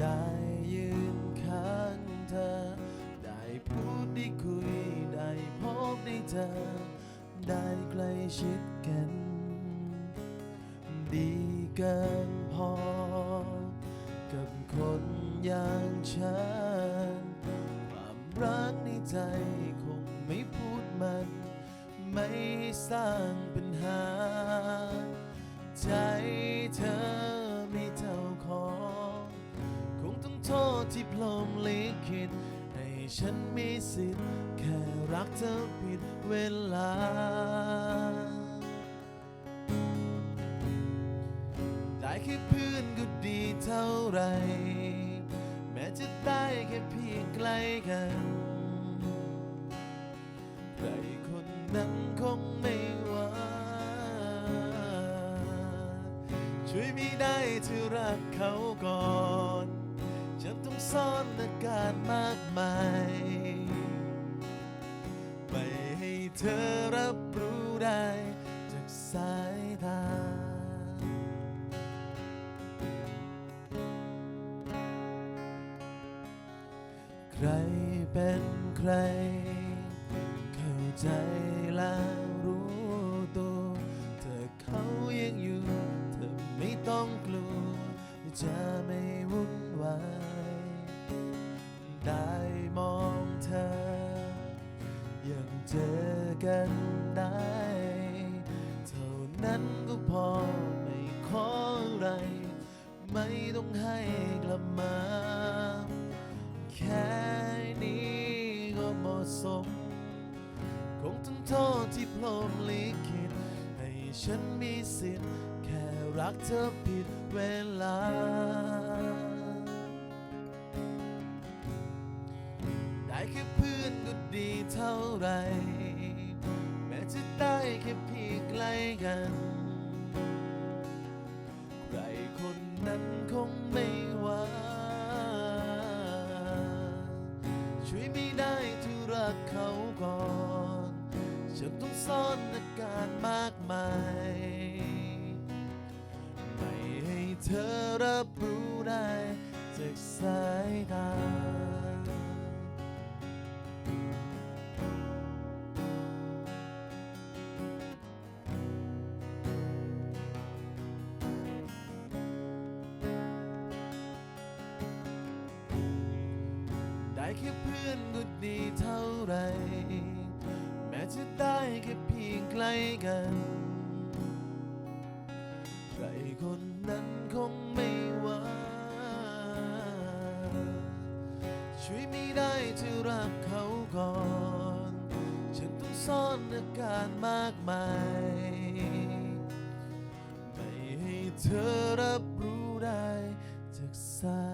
ได้ยืนข้างเธอ ได้พูดได้คุย ได้พบได้เจอ ได้ใกล้ชิดกัน ดีเกินพอ กับคนอย่างฉัน ความรักในใจคงไม่พูดมัน ไม่สร้างปัญหา ใจเธอไม่เท่า โทษที่พลมลิขิตให้ฉันมีสิทธิ์แค่รักเธอผิดเวลา ได้แค่เพื่อนก็ดีเท่าไร แม้จะได้แค่เพียงใกล้กันใครคนนั้นคงไม่ว่าช่วยไม่ได้ที่รักเขาก่อน ซ่อนอาการมากมาย ไม่ให้เธอรับรู้ได้จากสายตาใครเป็นใคร เข้าใจแล้ว นั้นก็พอไม่ขออะไร ไม่ต้องให้กลับมา แค่นี้ก็เหมาะสม คงต้องโทษที่พลมลิขิตให้ฉันมีสิทธิ์ แค่รักเธอผิดเวลาได้แค่เพื่อนก็ดีเท่าไหร จะได้แค่เพียงใกล้กัน ใครคนนั้นคงไม่ว่า ช่วยไม่ได้ที่รักเขาก่อน ฉันต้องซ่อนอาการมากมาย ไม่ให้เธอรับรู้ได้จากสายตา แค่เพื่อนก็ดีเท่าไร แม้จะได้แค่เพียงใกล้กัน ใครคนนั้นคงไม่ว่า ช่วยไม่ได้ที่รักเขาก่อน ฉันต้องซ่อนอาการมากมาย ไม่ให้เธอรับรู้ได้จากสาย